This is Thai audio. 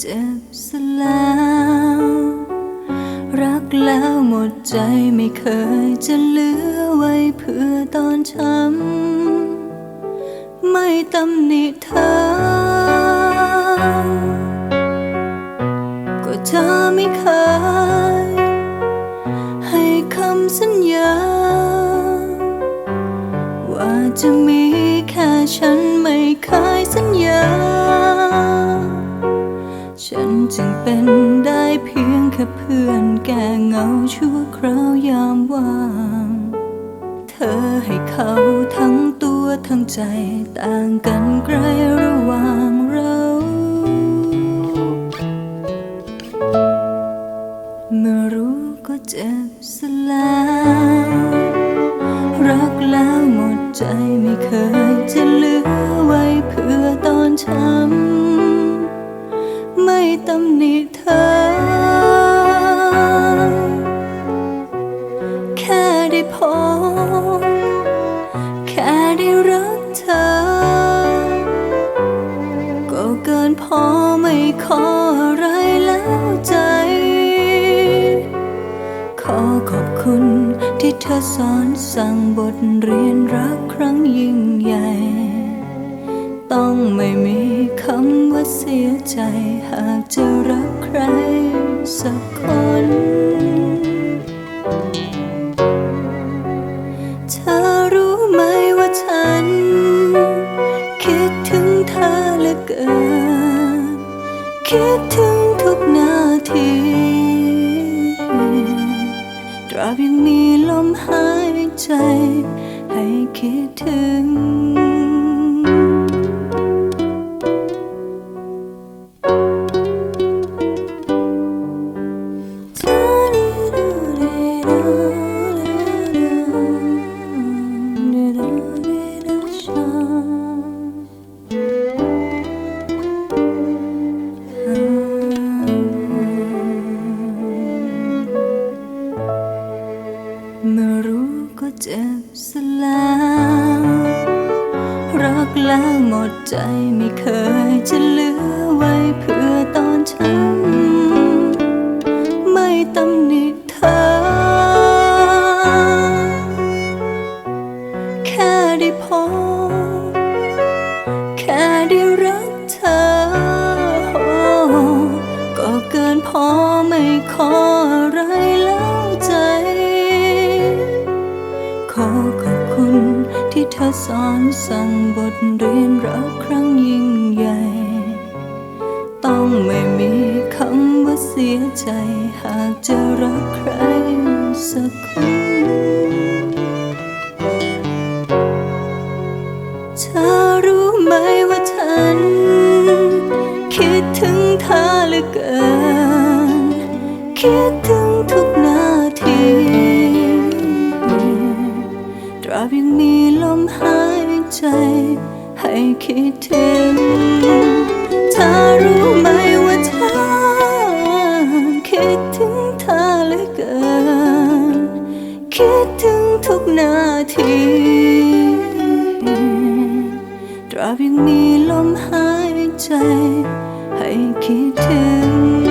เจ็บซะแล้ว รักแล้วหมดใจไม่เคยจะเหลือไว้เพื่อตอนช้ำไม่ตำหนิเธอ ก็เธอไม่เคย ให้คำสัญญา ว่าจะมีแค่ฉันไม่เคยสัญญา เป็นได้เพียงแค่เพื่อนแก่เงาชั่วคราวยามว่าง เธอให้เขาทั้งตัวทั้งใจต่างกันไกลระหว่างเรา เมื่อรู้ก็เจ็บซะแล้วรักแล้วหมดใจไม่เคย ได้พบ แค่ได้รักเธอ ก็เกินพอไม่ขออะไรแล้วใจ ขอขอบคุณที่เธอสอนสั่งบทเรียนรักครั้งยิ่งใหญ่ ต้องไม่มีคำว่าเสียใจ หากจะรักใครสักคน คิดถึงทุกนาที ตราบยังมีลมหายใจ ให้คิดถึง แล้ว รักแล้วหมดใจไม่เคยจะเหลือไว้เพื่อตอนเช้า สอนสั่งบทเรียนรักครั้งยิ่งใหญ่ ต้องไม่มีคำว่าเสียใจ หากจะรักใครสักคนเธอรู้ไหมว่าฉัน คิดถึงเธอเหลือเกิน คิดถึงทุ ราบยังมีลมหายใจ ให้คิดถึงเธอรู้ไหมว่าฉันคิดถึงเธอเหลือเกิน คิดถึงทุกนาทีตราบยังมีลมหายใจ ให้คิดถึง